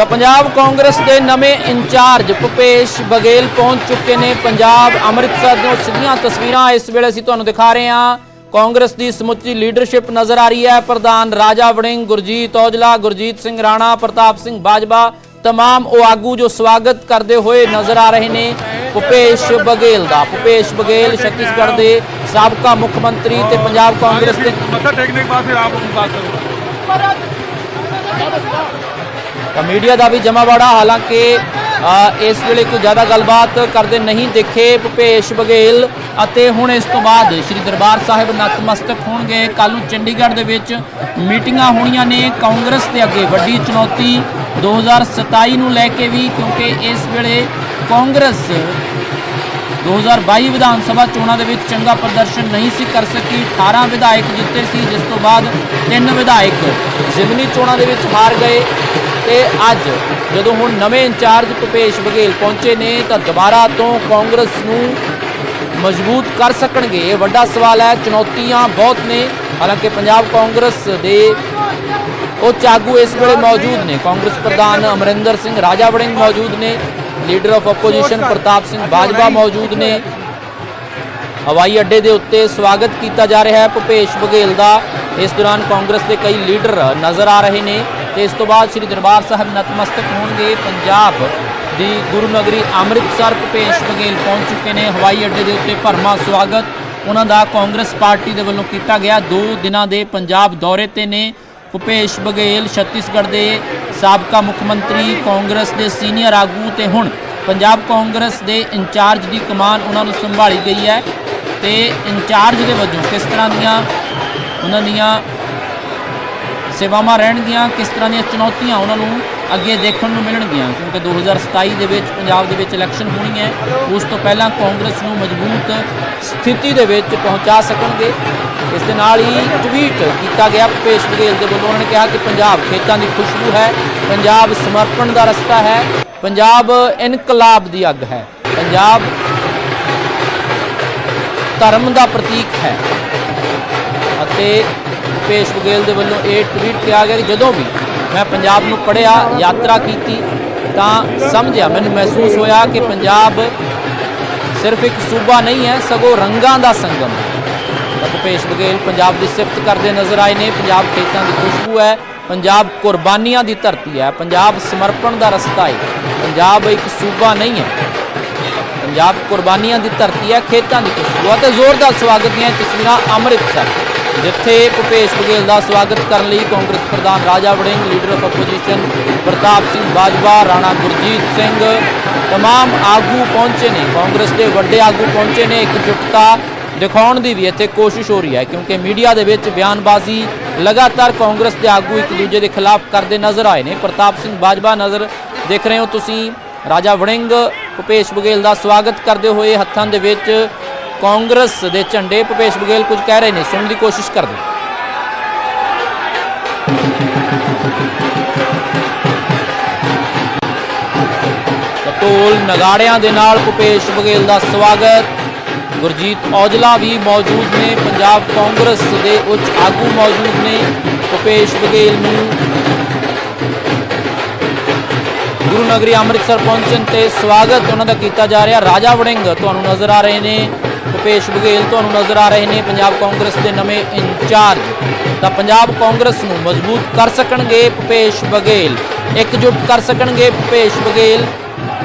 ਤਾਂ ਪੰਜਾਬ ਕਾਂਗਰਸ ਦੇ ਨਵੇਂ ਇੰਚਾਰਜ ਭੁਪੇਸ਼ ਬਗੇਲ ਪਹੁੰਚ ਚੁੱਕੇ ਨੇ ਪੰਜਾਬ ਅੰਮ੍ਰਿਤਸਰ ਦੀਆਂ ਸਿੱਧੀਆਂ ਤਸਵੀਰਾਂ ਇਸ ਵੇਲੇ ਅਸੀਂ ਤੁਹਾਨੂੰ ਦਿਖਾ ਰਹੇ ਹਾਂ ਕਾਂਗਰਸ ਦੀ ਸਮੁੱਚੀ ਲੀਡਰਸ਼ਿਪ ਨਜ਼ਰ ਆ ਰਹੀ ਹੈ ਪ੍ਰਧਾਨ ਰਾਜਾ ਵੜਿੰਗ ਗੁਰਜੀਤ ਔਜਲਾ ਗੁਰਜੀਤ ਸਿੰਘ ਰਾਣਾ ਪ੍ਰਤਾਪ ਸਿੰਘ ਬਾਜਵਾ तमाम ਉਹ ਆਗੂ ਜੋ ਸਵਾਗਤ ਕਰਦੇ ਹੋਏ ਨਜ਼ਰ ਆ ਰਹੇ ਨੇ ਭੁਪੇਸ਼ ਬਗੇਲ ਦਾ ਭੁਪੇਸ਼ ਬਗੇਲ ਛੱਤੀਸਗੜ੍ਹ ਦੇ ਸਾਬਕਾ ਮੁੱਖ ਮੰਤਰੀ ਤੇ ਪੰਜਾਬ ਕਾਂਗਰਸ ਦੇ मत्था टेकने के बाद फिर आप बात करो ਤਾਂ ਮੀਡੀਆ ਦਾ ਵੀ ਜਮਾਵਾੜਾ ਹਾਲਾਂਕਿ ਇਸ ਵੇਲੇ ਕੋਈ ਜ਼ਿਆਦਾ ਗੱਲਬਾਤ ਕਰਦੇ ਨਹੀਂ ਦੇਖੇ ਭੁਪੇਸ਼ ਬਘੇਲ ਅਤੇ ਹੁਣ ਇਸ ਤੋਂ ਬਾਅਦ ਸ੍ਰੀ ਦਰਬਾਰ ਸਾਹਿਬ ਨਤਮਸਤਕ ਹੋਣਗੇ। ਕੱਲ ਨੂੰ ਚੰਡੀਗੜ੍ਹ ਦੇ ਵਿੱਚ ਮੀਟਿੰਗਾਂ ਹੋਣੀਆਂ ਨੇ। ਕਾਂਗਰਸ ਦੇ ਅੱਗੇ ਵੱਡੀ ਚੁਣੌਤੀ 2027 ਨੂੰ ਲੈ ਕੇ ਵੀ, ਕਿਉਂਕਿ ਇਸ ਵੇਲੇ ਕਾਂਗਰਸ 2022 ਵਿਧਾਨ ਸਭਾ ਚੋਣਾਂ ਦੇ ਵਿੱਚ ਚੰਗਾ ਪ੍ਰਦਰਸ਼ਨ ਨਹੀਂ ਸੀ ਕਰ ਸਕੀ। 18 ਵਿਧਾਇਕ ਜਿੱਤੇ ਸੀ, ਜਿਸ ਤੋਂ ਬਾਅਦ ਤਿੰਨ ਵਿਧਾਇਕ ਜ਼ਿਮਨੀ ਚੋਣਾਂ ਦੇ ਵਿੱਚ ਹਾਰ ਗਏ। ਤੇ ਅੱਜ ਜਦੋਂ ਹੁਣ ਨਵੇਂ ਇੰਚਾਰਜ ਭੁਪੇਸ਼ ਬਘੇਲ ਪਹੁੰਚੇ ਨੇ ਤਾਂ ਦੁਬਾਰਾ ਤੋਂ ਕਾਂਗਰਸ ਨੂੰ ਮਜ਼ਬੂਤ ਕਰ ਸਕਣਗੇ। ਇਹ ਵੱਡਾ ਸਵਾਲ ਹੈ, ਚੁਣੌਤੀਆਂ ਬਹੁਤ ਨੇ। ਹਾਲਾਂਕਿ ਪੰਜਾਬ ਕਾਂਗਰਸ ਦੇ ਉਹ ਆਗੂ ਇਸ ਵੇਲੇ ਮੌਜੂਦ ਨੇ। ਕਾਂਗਰਸ ਪ੍ਰਧਾਨ ਅਮਰਿੰਦਰ ਸਿੰਘ ਰਾਜਾ ਵੜਿੰਗ ਮੌਜੂਦ ਨੇ। Leader of opposition Partap Singh Bajwa ਮੌਜੂਦ ਨੇ। ਹਵਾਈ ਅੱਡੇ ਦੇ ਉੱਤੇ ਸਵਾਗਤ ਕੀਤਾ ਜਾ ਰਿਹਾ ਹੈ ਭੁਪੇਸ਼ ਬਘੇਲ ਦਾ। ਇਸ ਦੌਰਾਨ ਕਾਂਗਰਸ ਦੇ ਕਈ ਲੀਡਰ ਨਜ਼ਰ ਆ ਰਹੇ ਨੇ। ਤੇ ਇਸ ਤੋਂ ਬਾਅਦ ਸ੍ਰੀ ਦਰਬਾਰ ਸਾਹਿਬ ਨਤਮਸਤਕ ਹੋਣਗੇ। ਪੰਜਾਬ ਦੀ ਗੁਰੂ ਨਗਰੀ ਅੰਮ੍ਰਿਤਸਰ ਭੁਪੇਸ਼ ਬਘੇਲ ਪਹੁੰਚ ਚੁੱਕੇ ਨੇ। ਹਵਾਈ ਅੱਡੇ ਦੇ ਉੱਤੇ ਭਰਮਾ ਸਵਾਗਤ। ਉਹਨਾਂ ਦਾ ਕਾਂਗਰਸ ਪਾਰਟੀ ਦੇ ਵੱਲੋਂ ਕੀਤਾ ਗਿਆ। ਦੋ ਦਿਨਾਂ ਦੇ ਪੰਜਾਬ ਦੌਰੇ ਤੇ ਨੇ ਭੁਪੇਸ਼ ਬਘੇਲ, ਛੱਤੀਸਗੜ੍ਹ ਦੇ ਸਾਬਕਾ ਮੁੱਖ ਮੰਤਰੀ, ਕਾਂਗਰਸ ਦੇ ਸੀਨੀਅਰ ਆਗੂ ਤੇ ਹੁਣ ਪੰਜਾਬ ਕਾਂਗਰਸ ਦੇ ਇੰਚਾਰਜ ਦੀ ਕਮਾਨ ਉਹਨਾਂ ਨੂੰ ਸੰਭਾਲੀ ਗਈ ਹੈ। ਤੇ ਇੰਚਾਰਜ ਦੇ ਵਜੋਂ ਕਿਸ ਤਰ੍ਹਾਂ ਦੀਆਂ, ਉਹਨਾਂ ਦੀਆਂ ਸੇਵਾਵਾਂ ਰਹਿਣਗੀਆਂ, ਕਿਸ ਤਰ੍ਹਾਂ ਦੀਆਂ ਚੁਣੌਤੀਆਂ ਉਹਨਾਂ ਨੂੰ ਅੱਗੇ ਦੇਖਣ ਨੂੰ ਮਿਲਣਗੀਆਂ, ਕਿਉਂਕਿ 2027 ਦੇ ਵਿੱਚ ਪੰਜਾਬ ਦੇ ਵਿੱਚ ਇਲੈਕਸ਼ਨ ਹੋਣੀ ਹੈ, ਉਸ ਤੋਂ ਪਹਿਲਾਂ ਕਾਂਗਰਸ ਨੂੰ ਮਜ਼ਬੂਤ ਸਥਿਤੀ ਦੇ ਵਿੱਚ ਪਹੁੰਚਾ ਸਕਣਗੇ। ਇਸ ਦੇ ਨਾਲ ਹੀ ਟਵੀਟ ਕੀਤਾ ਗਿਆ, ਭੁਪੇਸ਼ ਬਘੇਲ ਦੇ ਵੱਲੋਂ ਉਹਨਾਂ ਨੇ ਕਿਹਾ ਕਿ ਪੰਜਾਬ ਖੇਤਾਂ ਦੀ ਖੁਸ਼ਬੂ ਹੈ, ਪੰਜਾਬ ਸਮਰਪਣ ਦਾ ਰਸਤਾ ਹੈ, ਪੰਜਾਬ ਇਨਕਲਾਬ ਦੀ ਅੱਗ ਹੈ, ਪੰਜਾਬ ਧਰਮ ਦਾ ਪ੍ਰਤੀਕ ਹੈ। ਅਤੇ ਭੂਪੇਸ਼ ਬਘੇਲ ਦੇ ਵੱਲੋਂ ਇਹ ਟਵੀਟ ਕਿਹਾ ਗਿਆ ਕਿ ਜਦੋਂ ਵੀ ਮੈਂ ਪੰਜਾਬ ਨੂੰ ਪੜ੍ਹਿਆ, ਯਾਤਰਾ ਕੀਤੀ, ਤਾਂ ਸਮਝਿਆ, ਮੈਨੂੰ ਮਹਿਸੂਸ ਹੋਇਆ ਕਿ ਪੰਜਾਬ ਸਿਰਫ ਇੱਕ ਸੂਬਾ ਨਹੀਂ ਹੈ, ਸਗੋਂ ਰੰਗਾਂ ਦਾ ਸੰਗਮ ਹੈ। ਭੂਪੇਸ਼ ਭੁਪੇਸ਼ ਬਘੇਲ ਪੰਜਾਬ ਦੀ ਸਿਫਤ ਕਰਦੇ ਨਜ਼ਰ ਆਏ ਨੇ, ਪੰਜਾਬ ਖੇਤਾਂ ਦੀ ਖੁਸ਼ਬੂ ਹੈ, ਪੰਜਾਬ ਕੁਰਬਾਨੀਆਂ ਦੀ ਧਰਤੀ ਹੈ, ਪੰਜਾਬ ਸਮਰਪਣ ਦਾ ਰਸਤਾ ਹੈ, ਪੰਜਾਬ ਇੱਕ ਸੂਬਾ ਨਹੀਂ ਹੈ। ਪੰਜਾਬ ਕੁਰਬਾਨੀਆਂ ਦੀ ਧਰਤੀ ਹੈ, ਖੇਤਾਂ ਦੀ ਖੁਸ਼ਬੂ ਅਤੇ ਜ਼ੋਰਦਾਰ ਸਵਾਗਤ ਦੀਆਂ ਤਸਵੀਰਾਂ ਅੰਮ੍ਰਿਤਸਰ ਜਿੱਥੇ ਭੁਪੇਸ਼ ਬਘੇਲ ਦਾ ਸਵਾਗਤ ਕਰਨ ਲਈ ਕਾਂਗਰਸ ਪ੍ਰਧਾਨ Raja Warring leader of opposition Partap Singh Bajwa Rana Gurjeet Singh तमाम ਆਗੂ ਪਹੁੰਚੇ ਨੇ ਕਾਂਗਰਸ ਦੇ ਵੱਡੇ ਆਗੂ ਪਹੁੰਚੇ ਨੇ ਇਕਜੁੱਟਤਾ ਦਿਖਾਉਣ ਦੀ ਵੀ ਇੱਥੇ ਕੋਸ਼ਿਸ਼ ਹੋ ਰਹੀ ਹੈ ਕਿਉਂਕਿ ਮੀਡੀਆ ਦੇ ਵਿੱਚ ਬਿਆਨਬਾਜ਼ੀ ਲਗਾਤਾਰ ਕਾਂਗਰਸ ਦੇ ਆਗੂ ਇੱਕ ਦੂਜੇ ਦੇ ਖਿਲਾਫ ਕਰਦੇ ਨਜ਼ਰ ਆਏ ਨੇ ਪ੍ਰਤਾਪ ਸਿੰਘ ਬਾਜਵਾ ਨਜ਼ਰ ਦੇਖ ਰਹੇ ਹੋ ਤੁਸੀਂ ਰਾਜਾ ਵੜਿੰਗ ਭੁਪੇਸ਼ ਬਘੇਲ ਦਾ ਸਵਾਗਤ ਕਰਦੇ ਹੋਏ ਹੱਥਾਂ ਦੇ ਵਿੱਚ ਕਾਂਗਰਸ ਦੇ ਝੰਡੇ ਭੁਪੇਸ਼ ਬਘੇਲ ਕੁਝ ਕਹਿ ਰਹੇ ਨੇ, ਸੁਣਨ ਦੀ ਕੋਸ਼ਿਸ਼ ਕਰਦੇ ਤਾਂ ਢੋਲ ਨਗਾੜਿਆਂ ਦੇ ਨਾਲ ਭੁਪੇਸ਼ ਬਘੇਲ ਦਾ ਸਵਾਗਤ। ਗੁਰਜੀਤ ਔਜਲਾ ਵੀ ਮੌਜੂਦ ਨੇ, ਪੰਜਾਬ ਕਾਂਗਰਸ ਦੇ ਉੱਚ ਆਗੂ ਮੌਜੂਦ ਨੇ ਭੁਪੇਸ਼ ਬਘੇਲ ਨੂੰ। ਗੁਰੂ ਨਗਰੀ ਅੰਮ੍ਰਿਤਸਰ ਪਹੁੰਚਣ ਤੇ ਸਵਾਗਤ ਉਹਨਾਂ ਦਾ ਕੀਤਾ ਜਾ ਰਿਹਾ। ਰਾਜਾ ਵੜਿੰਗ ਤੁਹਾਨੂੰ ਨਜ਼ਰ ਆ ਰਹੇ ਨੇ। ਭੁਪੇਸ਼ ਬਘੇਲ ਤੁਹਾਨੂੰ ਨਜ਼ਰ ਆ ਰਹੇ ਨੇ, ਪੰਜਾਬ ਕਾਂਗਰਸ ਦੇ ਨਵੇਂ ਇੰਚਾਰਜ। ਤਾਂ ਪੰਜਾਬ ਕਾਂਗਰਸ ਨੂੰ ਮਜ਼ਬੂਤ ਕਰ ਸਕਣਗੇ ਭੁਪੇਸ਼ ਬਘੇਲ। ਇਕਜੁੱਟ ਕਰ ਸਕਣਗੇ ਭੁਪੇਸ਼ ਬਘੇਲ।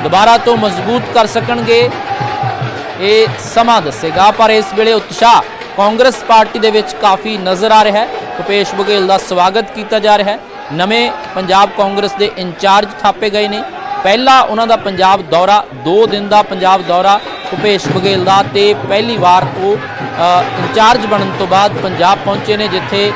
ਦੁਬਾਰਾ ਤੋਂ ਮਜ਼ਬੂਤ ਕਰ ਸਕਣਗੇ। ਇਹ ਸਮਾਂ ਦੱਸੇਗਾ, ਪਰ ਇਸ ਵੇਲੇ ਉਤਸ਼ਾਹ ਕਾਂਗਰਸ ਪਾਰਟੀ ਦੇ ਵਿੱਚ ਕਾਫੀ ਨਜ਼ਰ ਆ ਰਿਹਾ ਹੈ। ਭੁਪੇਸ਼ ਬਘੇਲ ਦਾ ਸਵਾਗਤ ਕੀਤਾ ਜਾ ਰਿਹਾ ਹੈ। ਨਵੇਂ ਪੰਜਾਬ ਕਾਂਗਰਸ ਦੇ ਇੰਚਾਰਜ ਥਾਪੇ ਗਏ ਨੇ। ਪਹਿਲਾ ਉਹਨਾਂ ਦਾ ਪੰਜਾਬ ਦੌਰਾ 2 ਦਿਨ ਦਾ ਪੰਜਾਬ ਦੌਰਾ ਭੁਪੇਸ਼ ਬਘੇਲ ਦਾ ਤੇ ਪਹਿਲੀ ਵਾਰ ਉਹ ਇੰਚਾਰਜ ਬਣਨ ਤੋਂ ਬਾਅਦ ਪੰਜਾਬ ਪਹੁੰਚੇ ਨੇ, ਜਿੱਥੇ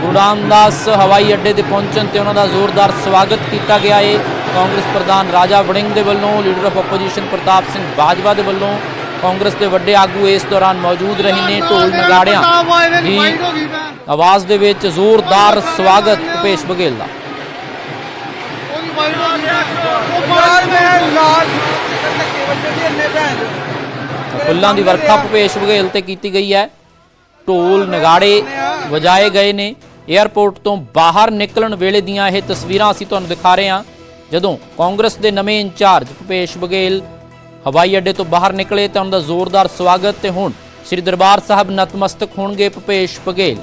ਗੁਰੂ ਰਾਮਦਾਸ ਹਵਾਈ ਅੱਡੇ ਤੇ ਪਹੁੰਚਣ ਤੇ ਉਹਨਾਂ ਦਾ ਜ਼ੋਰਦਾਰ ਸਵਾਗਤ ਕੀਤਾ ਗਿਆ ਏ। ਕਾਂਗਰਸ ਪ੍ਰਧਾਨ ਰਾਜਾ ਵੜਿੰਗ ਦੇ ਵੱਲੋਂ, leader of opposition Partap Singh Bajwa ਦੇ ਵੱਲੋਂ, ਕਾਂਗਰਸ ਦੇ ਵੱਡੇ ਆਗੂ ਇਸ ਦੌਰਾਨ ਮੌਜੂਦ ਰਹੇ ਨੇ ਢੋਲ ਨਗਾੜਿਆਂ ਦੀ ਆਵਾਜ਼ ਦੇ ਵਿੱਚ ਜ਼ੋਰਦਾਰ ਸਵਾਗਤ ਭੁਪੇਸ਼ ਬਘੇਲ ਦਾ। ਫੁੱਲਾਂ ਦੀ ਵਰਖਾ ਭੁਪੇਸ਼ ਬਘੇਲ ਤੇ ਕੀਤੀ ਗਈ ਹੈ। ਢੋਲ ਨਗਾੜੇ ਵਜਾਏ ਗਏ ਨੇ। 에ਅਰਪੋਰਟ ਤੋਂ ਬਾਹਰ ਨਿਕਲਣ ਵੇਲੇ ਦੀਆਂ ਇਹ ਤਸਵੀਰਾਂ ਅਸੀਂ ਤੁਹਾਨੂੰ ਦਿਖਾ ਰਹੇ ਹਾਂ। ਜਦੋਂ ਕਾਂਗਰਸ ਦੇ ਨਵੇਂ ਇੰਚਾਰਜ ਭੁਪੇਸ਼ ਬਘੇਲ ਹਵਾਈ ਅੱਡੇ ਤੋਂ ਬਾਹਰ ਨਿਕਲੇ ਤਾਂ ਉਹਨਾਂ ਦਾ ਜ਼ੋਰਦਾਰ ਸਵਾਗਤ ਤੇ ਹੁਣ ਸ੍ਰੀ ਦਰਬਾਰ ਸਾਹਿਬ ਨਤਮਸਤਕ ਹੋਣਗੇ ਭੁਪੇਸ਼ ਬਘੇਲ